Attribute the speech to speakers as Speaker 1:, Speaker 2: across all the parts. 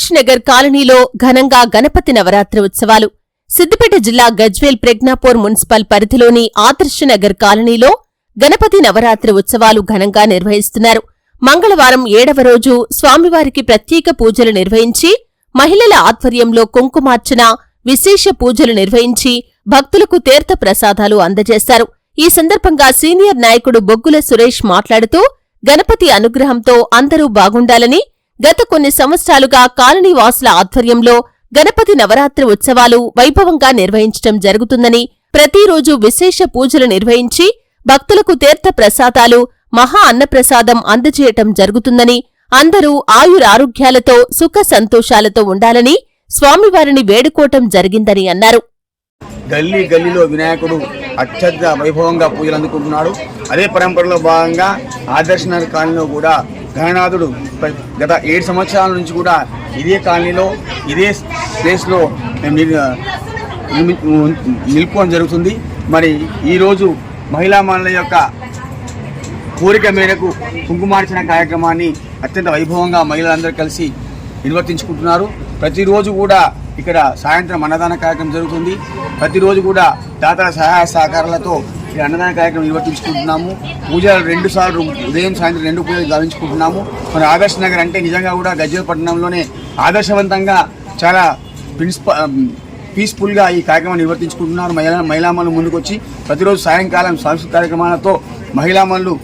Speaker 1: ఆదర్శ్ నగర్ కాలనీలో ఘనంగా గణపతి నవరాత్రి ఉత్సవాలు. సిద్దిపేట జిల్లా గజ్వేల్ ప్రజ్ఞాపూర్ మున్సిపల్ పరిధిలోని ఆదర్శ్ నగర్ కాలనీలో గణపతి నవరాత్రి ఉత్సవాలు ఘనంగా నిర్వహిస్తున్నారు. మంగళవారం ఏడవ రోజు స్వామివారికి ప్రత్యేక పూజలు నిర్వహించి మహిళల ఆధ్వర్యంలో కుంకుమార్చన విశేష పూజలు నిర్వహించి భక్తులకు తీర్థ ప్రసాదాలు అందజేశారు. ఈ సందర్భంగా సీనియర్ నాయకుడు బొగ్గుల సురేష్ మాట్లాడుతూ గణపతి అనుగ్రహంతో అందరూ బాగుండాలని గత కొన్ని సంవత్సరాలుగా కాలనీవాసుల ఆధ్వర్యంలో గణపతి నవరాత్రి ఉత్సవాలు వైభవంగా నిర్వహించటం జరుగుతుందని ప్రతిరోజు విశేష పూజలు నిర్వహించి భక్తులకు తీర్థ ప్రసాదాలు మహా అన్నప్రసాదం అందజేయటం జరుగుతుందని అందరూ ఆయురారోగ్యాలతో సుఖ సంతోషాలతో ఉండాలని స్వామివారిని వేడుకోవటం జరిగిందని అన్నారు.
Speaker 2: గల్లీ గల్లీలో వినాయకుడు అత్యంత వైభవంగా పూజలు అందుకుంటున్నాడు. అదే పరంపరలో భాగంగా ఆదర్శనగర్ కాలనీలో కూడా గణనాథుడు గత ఏడు సంవత్సరాల నుంచి కూడా ఇదే కాలనీలో ఇదే ప్లేస్లో మేము నిలుపుకోవడం జరుగుతుంది. మరి ఈరోజు మహిళా మండలి యొక్క కోరిక మేరకు కుంకుమార్చన కార్యక్రమాన్ని అత్యంత వైభవంగా మహిళలందరూ కలిసి నిర్వర్తించుకుంటున్నారు. ప్రతిరోజు కూడా ఇక్కడ సాయంత్రం అన్నదాన కార్యక్రమం జరుగుతుంది. ప్రతిరోజు కూడా దాతల సహాయ సహకారాలతో ఈ అన్నదాన కార్యక్రమం నిర్వర్తించుకుంటున్నాము. పూజలు రెండు సార్లు ఉదయం సాయంత్రం రెండు పూజలు గావించుకుంటున్నాము. మరి ఆదర్శ నగర్ అంటే నిజంగా కూడా గజ్జలపట్నంలోనే ఆదర్శవంతంగా చాలా ప్రిన్సిపల్ పీస్ఫుల్గా ఈ కార్యక్రమాన్ని నిర్వర్తించుకుంటున్నారు. మహిళా మహిళామణులు ముందుకొచ్చి ప్రతిరోజు సాయంకాలం సాంస్కృతిక కార్యక్రమాలతో మహిళామణులు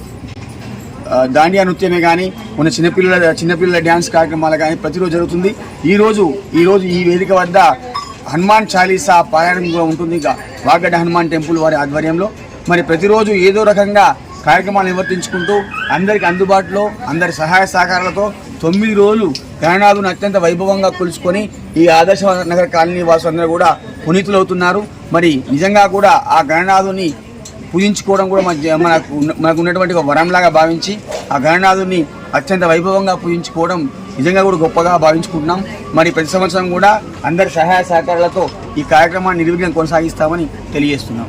Speaker 2: దాండియా నృత్యమే కానీ మన చిన్నపిల్లల చిన్నపిల్లల డ్యాన్స్ కార్యక్రమాలు కానీ ప్రతిరోజు జరుగుతుంది. ఈరోజు ఈరోజు ఈ వేదిక వద్ద హనుమాన్ చాలీసా పారాయణం కూడా ఉంటుంది. ఇంకా వాగడ్డ హనుమాన్ టెంపుల్ వారి ఆధ్వర్యంలో. మరి ప్రతిరోజు ఏదో రకంగా కార్యక్రమాలు నిర్వర్తించుకుంటూ అందరికి అందుబాటులో అందరి సహాయ సహకారాలతో తొమ్మిది రోజులు గణనాథుని అత్యంత వైభవంగా కొలుచుకొని ఈ ఆదర్శ నగర కాలనీ వాసులందరూ కూడా పునీతులవుతున్నారు. మరి నిజంగా కూడా ఆ గణనాథుని పూజించుకోవడం కూడా మన మనకు మనకు ఉన్నటువంటి ఒక వరంలాగా భావించి ఆ గణనాథుని అత్యంత వైభవంగా పూజించుకోవడం నిజంగా కూడా గొప్పగా భావించుకుంటున్నాం. మరి ప్రతి సంవత్సరం కూడా అందరి సహాయ సహకారాలతో ఈ కార్యక్రమాన్ని నిర్విఘ్నం కొనసాగిస్తామని తెలియజేస్తున్నాం.